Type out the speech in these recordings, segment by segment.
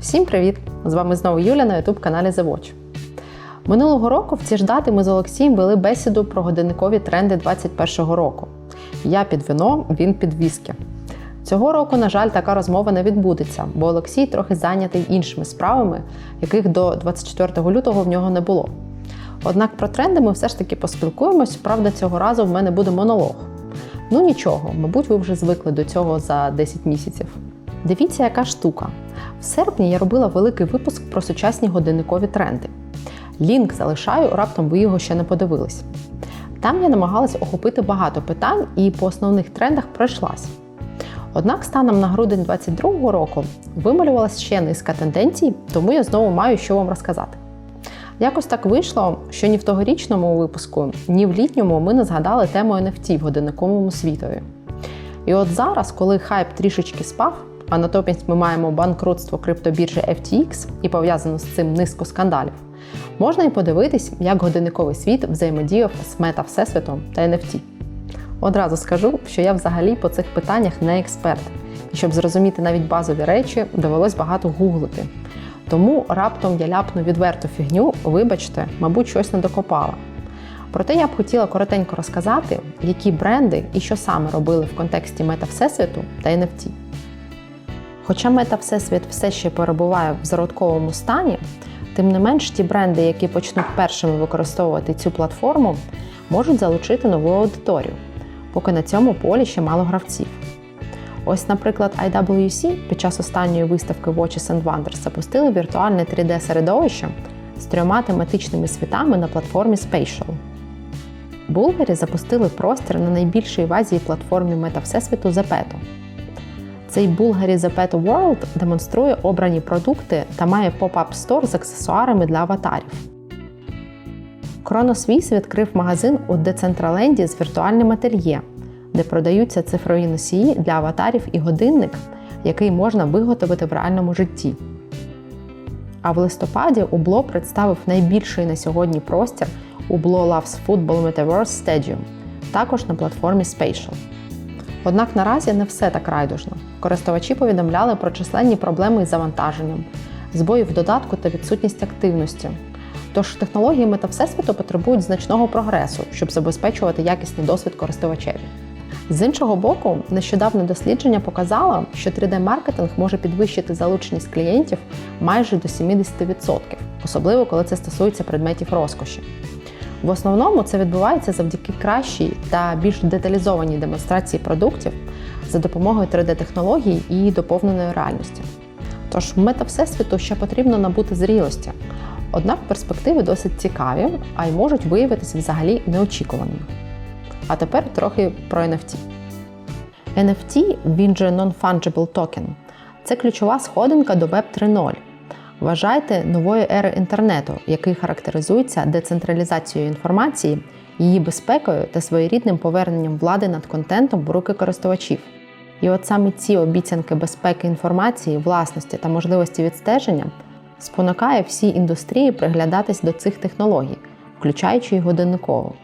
Всім привіт! З вами знову Юля на youtube каналі The Watch. Минулого року в ці ж дати ми з Олексієм вели бесіду про годинникові тренди 2021 року. Я під вино, він під віскі. Цього року, на жаль, така розмова не відбудеться, бо Олексій трохи зайнятий іншими справами, яких до 24 лютого в нього не було. Однак про тренди ми все ж таки поспілкуємось, правда, цього разу в мене буде монолог. Ну нічого, мабуть, ви вже звикли до цього за 10 місяців. Дивіться, яка штука. В серпні я робила великий випуск про сучасні годинникові тренди. Лінк залишаю, раптом ви його ще не подивились. Там я намагалась охопити багато питань і по основних трендах пройшлась. Однак станом на грудень 2022 року вималювалася ще низка тенденцій, тому я знову маю що вам розказати. Якось так вийшло, що ні в тогорічному випуску, ні в літньому ми не згадали тему NFT в годинниковому світові. І от зараз, коли хайп трішечки спав, а натомість ми маємо банкрутство криптобіржі FTX і пов'язано з цим низку скандалів, можна і подивитись, як годинниковий світ взаємодіяв з мета Всесвітом та NFT. Одразу скажу, що я взагалі по цих питаннях не експерт, і щоб зрозуміти навіть базові речі, довелось багато гуглити. Тому раптом я ляпну відверту фігню, вибачте, мабуть, щось не докопала. Проте я б хотіла коротенько розказати, які бренди і що саме робили в контексті мета Всесвіту та NFT. Хоча мета Всесвіт все ще перебуває в зародковому стані, тим не менш ті бренди, які почнуть першими використовувати цю платформу, можуть залучити нову аудиторію, поки на цьому полі ще мало гравців. Ось, наприклад, IWC під час останньої виставки Watches and Wonders запустили віртуальне 3D-середовище з трьома тематичними світами на платформі Spatial. Булгарі запустили простір на найбільшій в Азії платформі Мета Всесвіту Zepeto. Цей Bulgari Zepeto World демонструє обрані продукти та має поп-ап стор з аксесуарами для аватарів. Кроносвіс відкрив магазин у Децентраленді з віртуальним ательє, де продаються цифрові носії для аватарів і годинник, який можна виготовити в реальному житті. А в листопаді Убло представив найбільший на сьогодні простір Убло Loves Football Metaverse Stadium, також на платформі Spatial. Однак наразі не все так райдужно. Користувачі повідомляли про численні проблеми із завантаженням, збої в додатку та відсутність активності. Тож технології мета Всесвіту потребують значного прогресу, щоб забезпечувати якісний досвід користувачеві. З іншого боку, нещодавне дослідження показало, що 3D-маркетинг може підвищити залученість клієнтів майже до 70%, особливо коли це стосується предметів розкоші. В основному це відбувається завдяки кращій та більш деталізованій демонстрації продуктів за допомогою 3D-технологій і доповненої реальності. Тож мета Всесвіту ще потрібно набути зрілості, однак перспективи досить цікаві, а й можуть виявитися взагалі неочікуваними. А тепер трохи про NFT. NFT, він же Non-Fungible Token, це ключова сходинка до Web 3.0. Вважайте нової ери інтернету, який характеризується децентралізацією інформації, її безпекою та своєрідним поверненням влади над контентом в руки користувачів. І от саме ці обіцянки безпеки інформації, власності та можливості відстеження спонукає всі індустрії приглядатись до цих технологій, включаючи й годинникову.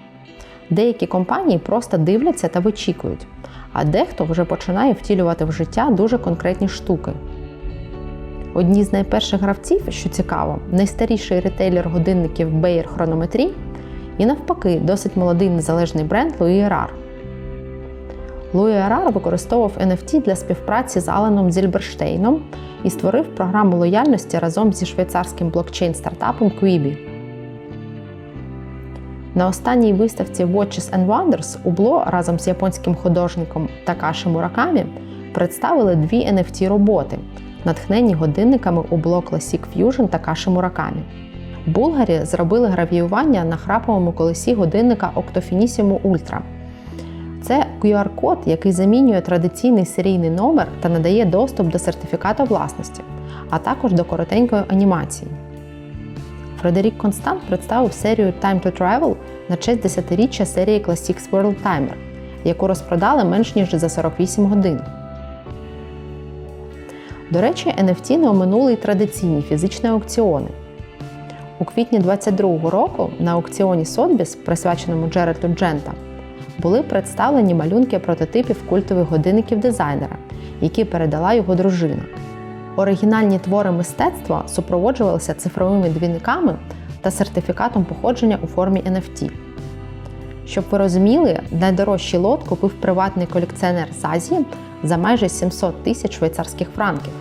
Деякі компанії просто дивляться та вичікують, а дехто вже починає втілювати в життя дуже конкретні штуки. Одні з найперших гравців, що цікаво, найстаріший ретейлер годинників Bayer Chronometry і навпаки, досить молодий незалежний бренд Louis Erard. Louis Erard використовував NFT для співпраці з Аленом Зільберштейном і створив програму лояльності разом зі швейцарським блокчейн-стартапом Quibi. На останній виставці Watches and Wonders Убло разом з японським художником Такаші Муракамі представили дві NFT роботи, натхнені годинниками Убло Classic Fusion Такаші Муракамі. Булгарі зробили гравіювання на храповому колесі годинника Octofinissimo Ultra. Це QR-код, який замінює традиційний серійний номер та надає доступ до сертифіката власності, а також до коротенької анімації. Фредерік Констант представив серію Time to Travel на честь 10-річчя серії Classics World Timer, яку розпродали менш ніж за 48 годин. До речі, NFT не оминули й традиційні фізичні аукціони. У квітні 2022 року на аукціоні Sotheby's, присвяченому Джерету Джента, були представлені малюнки прототипів культових годинників дизайнера, які передала його дружина. Оригінальні твори мистецтва супроводжувалися цифровими двійниками та сертифікатом походження у формі NFT. Щоб ви розуміли, найдорожчий лот купив приватний колекціонер з Азії за майже 700 тисяч швейцарських франків.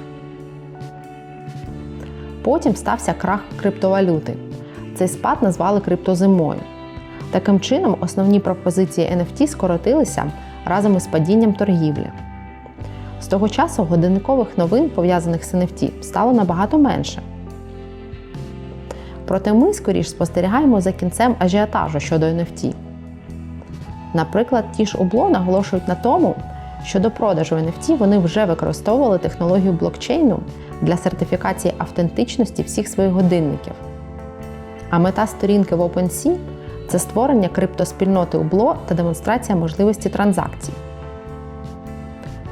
Потім стався крах криптовалюти. Цей спад назвали криптозимою. Таким чином, основні пропозиції NFT скоротилися разом із падінням торгівлі. З того часу годинникових новин, пов'язаних з NFT, стало набагато менше. Проте ми скоріш спостерігаємо за кінцем ажіотажу щодо NFT. Наприклад, ті ж Обло наголошують на тому, що до продажу NFT вони вже використовували технологію блокчейну для сертифікації автентичності всіх своїх годинників. А мета сторінки в OpenSea – це створення криптоспільноти Убло та демонстрація можливості транзакцій.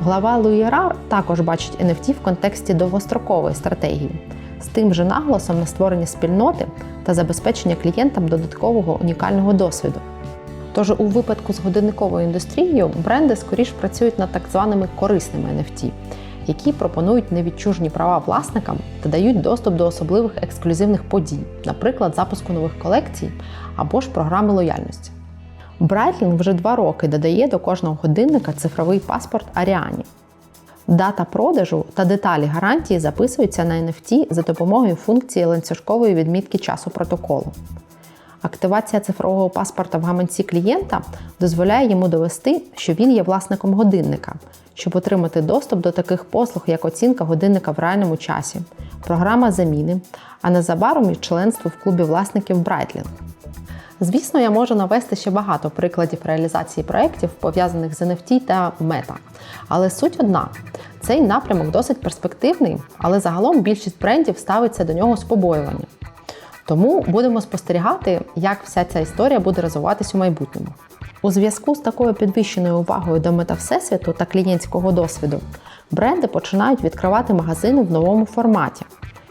Глава Луєрар також бачить NFT в контексті довгострокової стратегії з тим же наголосом на створення спільноти та забезпечення клієнтам додаткового унікального досвіду. Тож у випадку з годинниковою індустрією бренди скоріш працюють над так званими корисними NFT, які пропонують невідчужні права власникам та дають доступ до особливих ексклюзивних подій, наприклад, запуску нових колекцій або ж програми лояльності. Breitling вже два роки додає до кожного годинника цифровий паспорт Аріані. Дата продажу та деталі гарантії записуються на NFT за допомогою функції ланцюжкової відмітки часу протоколу. Активація цифрового паспорта в гаманці клієнта дозволяє йому довести, що він є власником годинника, щоб отримати доступ до таких послуг, як оцінка годинника в реальному часі, програма заміни, а незабаром і членство в клубі власників Breitling. Звісно, я можу навести ще багато прикладів реалізації проєктів, пов'язаних з NFT та мета. Але суть одна: цей напрямок досить перспективний, але загалом більшість брендів ставиться до нього з побоюванням. Тому будемо спостерігати, як вся ця історія буде розвиватись у майбутньому. У зв'язку з такою підвищеною увагою до мета Всесвіту та клієнтського досвіду бренди починають відкривати магазини в новому форматі.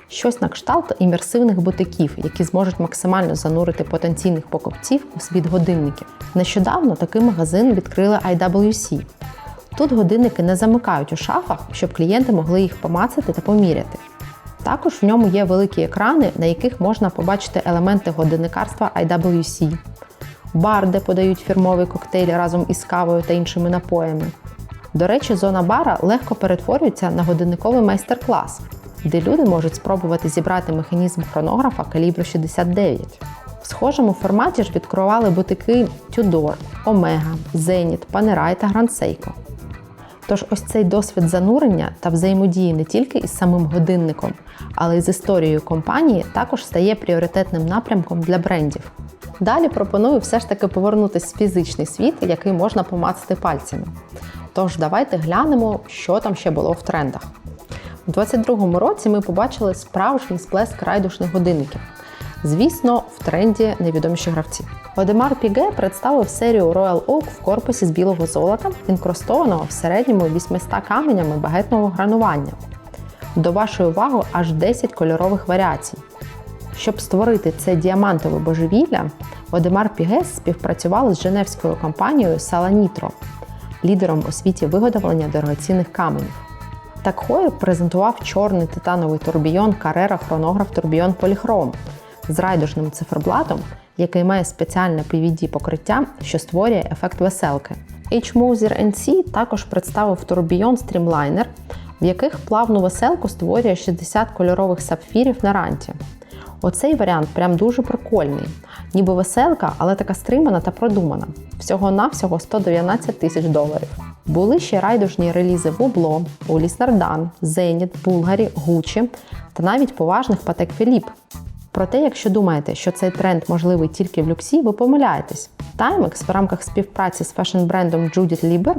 Щось на кшталт імерсивних бутиків, які зможуть максимально занурити потенційних покупців у світ годинників. Нещодавно такий магазин відкрили IWC. Тут годинники не замикають у шафах, щоб клієнти могли їх помацати та поміряти. Також в ньому є великі екрани, на яких можна побачити елементи годинникарства IWC, бар, де подають фірмовий коктейль разом із кавою та іншими напоями. До речі, зона бара легко перетворюється на годинниковий майстер-клас, де люди можуть спробувати зібрати механізм хронографа калібру 69. В схожому форматі ж відкривали бутики Tudor, Omega, Zenit, Panerai та Seiko. Тож ось цей досвід занурення та взаємодії не тільки із самим годинником, але й з історією компанії також стає пріоритетним напрямком для брендів. Далі пропоную все ж таки повернутися в фізичний світ, який можна помацати пальцями. Тож давайте глянемо, що там ще було в трендах. У 2022 році ми побачили справжній сплеск райдушних годинників. Звісно, в тренді невідоміші гравці. Одемар Піге представив серію Royal Oak в корпусі з білого золота, інкрустованого в середньому 800 каменями багетного гранування. До вашої уваги аж 10 кольорових варіацій. Щоб створити це діамантове божевілля, Одемар Пігес співпрацювали з женевською компанією Саланітро, лідером у світі виготовлення дорогоцінних каменів. Так Хойер презентував чорний титановий турбійон Carrera хронограф турбійон Polychrome з райдужним циферблатом, який має спеціальне PVD покриття, що створює ефект веселки. H-Moser NC також представив турбійон Streamliner, в яких плавну веселку створює 60 кольорових сапфірів на ранті. Оцей варіант прям дуже прикольний. Ніби веселка, але така стримана та продумана. Всього-навсього 119 тисяч доларів. Були ще райдужні релізи в Hublot, Уліс Нардан, Zenit, Bulgari, Gucci та навіть поважних Patek Philippe. Проте, якщо думаєте, що цей тренд можливий тільки в люксі, ви помиляєтесь. Timex в рамках співпраці з фешн-брендом Judith Lieber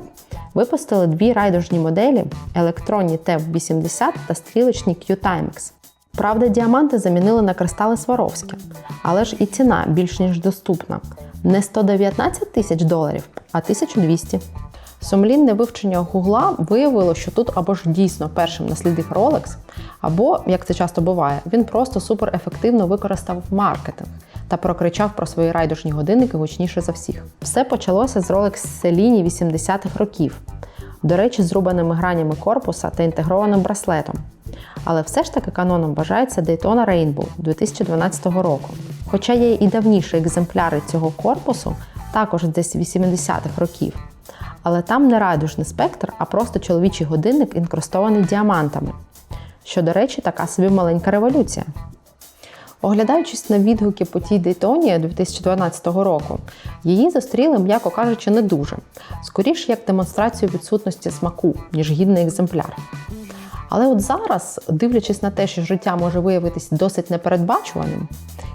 випустили дві райдужні моделі електронні TEV-80 та стрілочні Q-Timex. Правда, діаманти замінили на кристали Сваровські, але ж і ціна більш ніж доступна. Не 119 тисяч доларів, а 1200. Сумлінне вивчення Гугла виявило, що тут або ж дійсно першим наслідив Rolex, або, як це часто буває, він просто суперефективно використав маркетинг та прокричав про свої райдужні годинники гучніше за всіх. Все почалося з Rolex Селіні 80-х років. До речі, з рубаними гранями корпуса та інтегрованим браслетом. Але все ж таки каноном вважається Daytona Rainbow 2012 року. Хоча є і давніші екземпляри цього корпусу, також десь 80-х років. Але там не радужний спектр, а просто чоловічий годинник, інкрустований діамантами. Що, до речі, така собі маленька революція. Оглядаючись на відгуки по тій Дейтоні 2012 року, її зустріли, м'яко кажучи, не дуже. Скоріше як демонстрацію відсутності смаку, ніж гідний екземпляр. Але от зараз, дивлячись на те, що життя може виявитись досить непередбачуваним,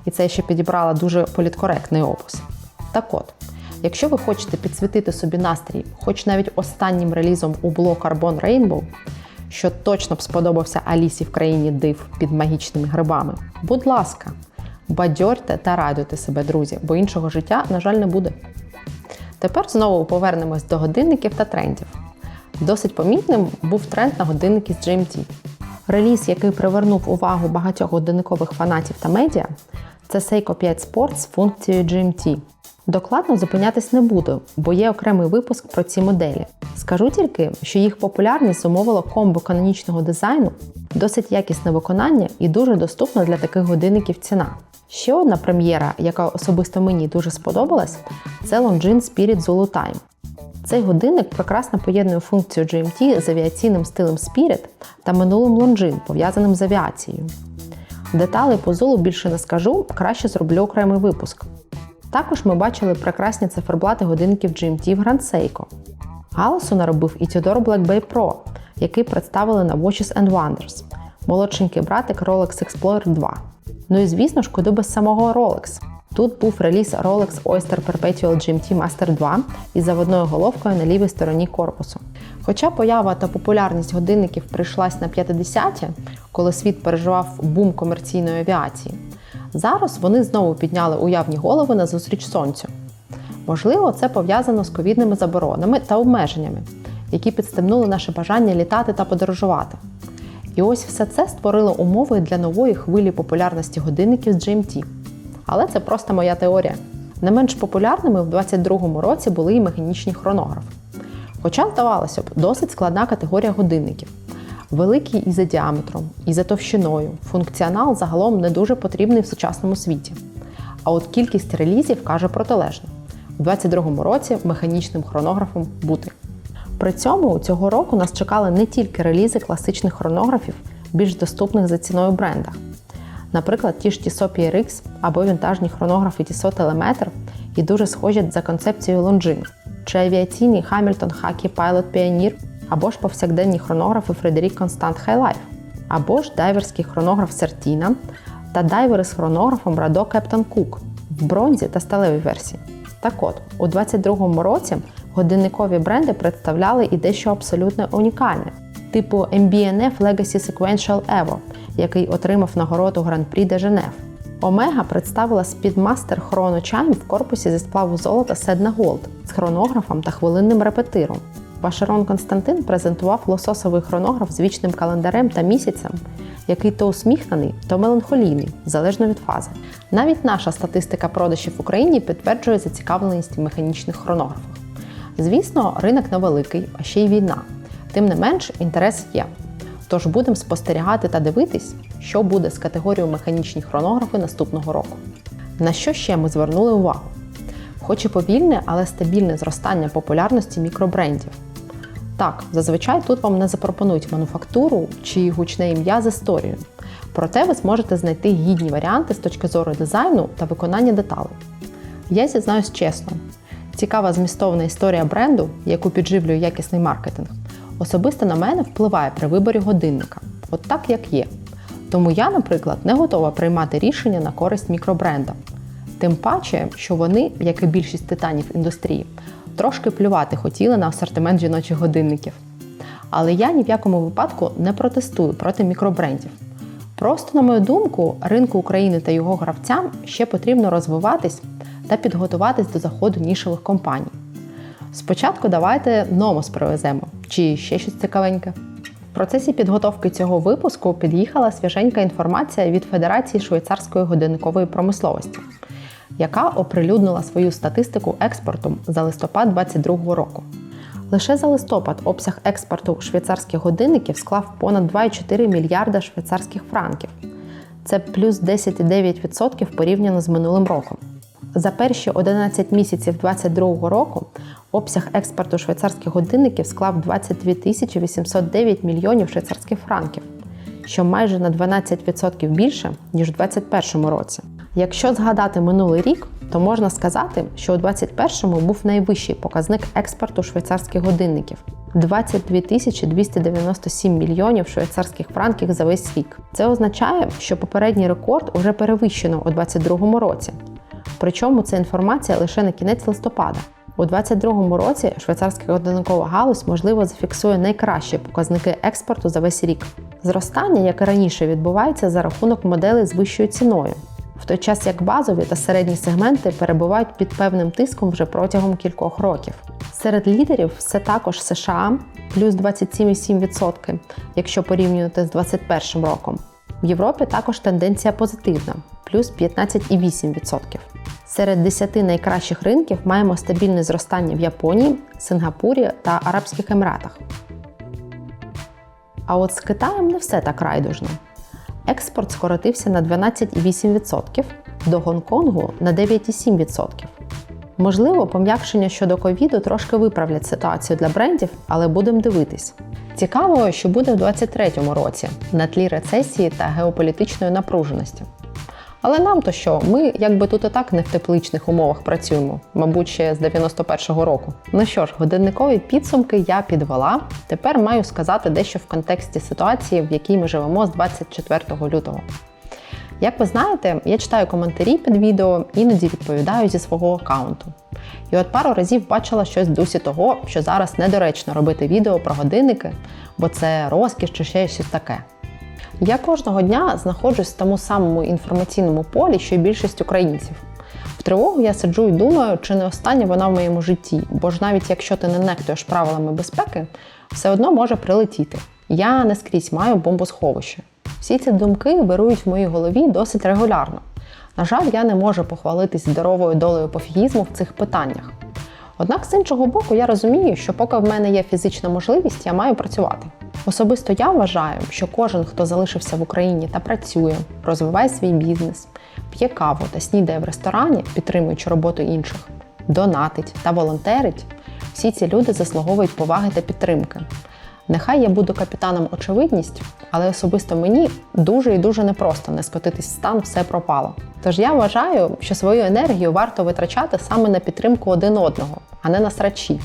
і це ще підібрала дуже політкоректний опис. Так от, якщо ви хочете підсвітити собі настрій, хоч навіть останнім релізом у Blue Carbon Rainbow, що точно б сподобався Алісі в країні див під магічними грибами, будь ласка, бадьорте та радуйте себе, друзі, бо іншого життя, на жаль, не буде. Тепер знову повернемось до годинників та трендів. Досить помітним був тренд на годинники з GMT. Реліз, який привернув увагу багатьох годинникових фанатів та медіа, це Seiko 5 Sport з функцією GMT. Докладно зупинятись не буду, бо є окремий випуск про ці моделі. Скажу тільки, що їх популярність зумовила комбо канонічного дизайну, досить якісне виконання і дуже доступна для таких годинників ціна. Ще одна прем'єра, яка особисто мені дуже сподобалась, це Longines Spirit Zulu Time. Цей годинник прекрасно поєднує функцію GMT з авіаційним стилем Spirit та минулим Longines, пов'язаним з авіацією. Деталей по золу більше не скажу, краще зроблю окремий випуск. Також ми бачили прекрасні циферблати годинників GMT в Grand Seiko. Галасу наробив і Tudor Black Bay Pro, який представили на Watches and Wonders, молодшенький братик Rolex Explorer 2. Ну і звісно ж, куди без самого Rolex. Тут був реліз Rolex Oyster Perpetual GMT Master 2 із заводною головкою на лівій стороні корпусу. Хоча поява та популярність годинників прийшлась на 50-ті, коли світ переживав бум комерційної авіації, зараз вони знову підняли уявні голови на зустріч сонцю. Можливо, це пов'язано з ковідними заборонами та обмеженнями, які підстемнули наше бажання літати та подорожувати. І ось все це створило умови для нової хвилі популярності годинників з GMT. Але це просто моя теорія. Не менш популярними в 2022 році були і механічні хронографи. Хоча, здавалося б, досить складна категорія годинників. Великий і за діаметром, і за товщиною, функціонал загалом не дуже потрібний в сучасному світі. А от кількість релізів каже протилежно: у 2022 році механічним хронографом бути. При цьому цього року нас чекали не тільки релізи класичних хронографів, більш доступних за ціною брендах. Наприклад, ті ж Tissot PRX або вінтажні хронографи Tissot Telemeter і дуже схожі за концепцією Longines, чи авіаційні Hamilton Haki Pilot Pioneer, або ж повсякденні хронографи Constant High Life, або ж дайверський хронограф Certina та дайвери з хронографом Rado Captain Cook в бронзі та сталевій версії. Так от, у 2022 році годинникові бренди представляли і дещо абсолютно унікальне, типу MBNF Legacy Sequential Evo, який отримав нагороду Гран-прі де Женев. Омега представила Speedmaster Chrono Chime в корпусі зі сплаву золота Sedna Gold з хронографом та хвилинним репетиром. Вашерон Константин презентував лососовий хронограф з вічним календарем та місяцем, який то усміхнений, то меланхолійний, залежно від фази. Навіть наша статистика продажів в Україні підтверджує зацікавленість в механічних хронографах. Звісно, ринок невеликий, а ще й війна. Тим не менш, інтерес є. Тож будемо спостерігати та дивитись, що буде з категорією механічні хронографи наступного року. На що ще ми звернули увагу? Хоч і повільне, але стабільне зростання популярності мікробрендів. Так, зазвичай тут вам не запропонують мануфактуру чи гучне ім'я з історією. Проте ви зможете знайти гідні варіанти з точки зору дизайну та виконання деталей. Я зізнаюсь чесно, цікава змістовна історія бренду, яку підживлює якісний маркетинг, особисто на мене впливає при виборі годинника, от так як є. Тому я, наприклад, не готова приймати рішення на користь мікробренда. Тим паче, що вони, як і більшість титанів індустрії, трошки плювати хотіли на асортимент жіночих годинників. Але я ні в якому випадку не протестую проти мікробрендів. Просто, на мою думку, ринку України та його гравцям ще потрібно розвиватись та підготуватись до заходу нішевих компаній. Спочатку давайте Номос привеземо чи ще щось цікавеньке. В процесі підготовки цього випуску під'їхала свіженька інформація від Федерації швейцарської годинникової промисловості, яка оприлюднила свою статистику експорту за листопад 2022 року. Лише за листопад обсяг експорту швейцарських годинників склав понад 2,4 мільярда швейцарських франків. Це плюс 10,9% порівняно з минулим роком. За перші 11 місяців 2022 року обсяг експорту швейцарських годинників склав 22 тисячі 809 мільйонів швейцарських франків, що майже на 12% більше, ніж у 2021 році. Якщо згадати минулий рік, то можна сказати, що у 2021 був найвищий показник експорту швейцарських годинників 22 тисячі 297 мільйонів швейцарських франків за весь рік. Це означає, що попередній рекорд уже перевищено у 2022 році. Причому це інформація лише на кінець листопада. У 2022 році швейцарська годинникова галузь можливо зафіксує найкращі показники експорту за весь рік. Зростання, як і раніше, відбувається за рахунок моделей з вищою ціною, в той час як базові та середні сегменти перебувають під певним тиском вже протягом кількох років. Серед лідерів все також США плюс 27,7%, якщо порівнювати з 2021 роком. В Європі також тенденція позитивна плюс 15,8%. Серед 10 найкращих ринків маємо стабільне зростання в Японії, Сингапурі та Арабських Еміратах. А от з Китаєм не все так райдужно. Експорт скоротився на 12,8%, до Гонконгу на 9,7%. Можливо, пом'якшення щодо ковіду трошки виправлять ситуацію для брендів, але будемо дивитись. Цікаво, що буде в 2023 році на тлі рецесії та геополітичної напруженості. Але нам то що, ми якби тут і так не в тепличних умовах працюємо, мабуть, ще з 91-го року. Ну що ж, годинникові підсумки я підвела. Тепер маю сказати дещо в контексті ситуації, в якій ми живемо з 24 лютого. Як ви знаєте, я читаю коментарі під відео, іноді відповідаю зі свого аккаунту. І от пару разів бачила щось в дусі того, що зараз недоречно робити відео про годинники, бо це розкіш чи ще щось таке. Я кожного дня знаходжусь в тому самому інформаційному полі, що й більшість українців. В тривогу я сиджу і думаю, чи не остання вона в моєму житті, бо ж навіть якщо ти не нехтуєш правилами безпеки, все одно може прилетіти. Я не скрізь маю бомбосховище. Всі ці думки вирують в моїй голові досить регулярно. На жаль, я не можу похвалитись здоровою долею пофігізму в цих питаннях. Однак, з іншого боку, я розумію, що поки в мене є фізична можливість, я маю працювати. Особисто я вважаю, що кожен, хто залишився в Україні та працює, розвиває свій бізнес, п'є каву та снідає в ресторані, підтримуючи роботу інших, донатить та волонтерить, всі ці люди заслуговують поваги та підтримки. Нехай я буду капітаном очевидність, але особисто мені дуже і дуже непросто не скотитись в стан все пропало. Тож я вважаю, що свою енергію варто витрачати саме на підтримку один одного, а не на срачі,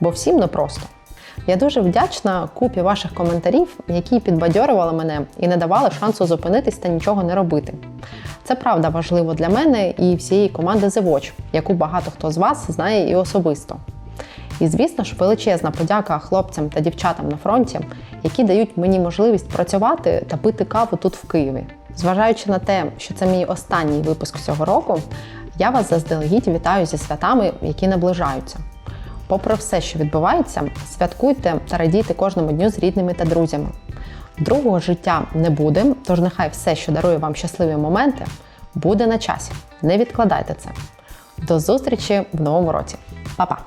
бо всім непросто. Я дуже вдячна купі ваших коментарів, які підбадьорювали мене і не давали шансу зупинитись та нічого не робити. Це правда важливо для мене і всієї команди The Watch, яку багато хто з вас знає і особисто. І, звісно ж, величезна подяка хлопцям та дівчатам на фронті, які дають мені можливість працювати та пити каву тут в Києві. Зважаючи на те, що це мій останній випуск цього року, я вас заздалегідь вітаю зі святами, які наближаються. Попри все, що відбувається, святкуйте та радійте кожному дню з рідними та друзями. Другого життя не буде, тож нехай все, що дарує вам щасливі моменти, буде на часі. Не відкладайте це. До зустрічі в новому році. Па-па!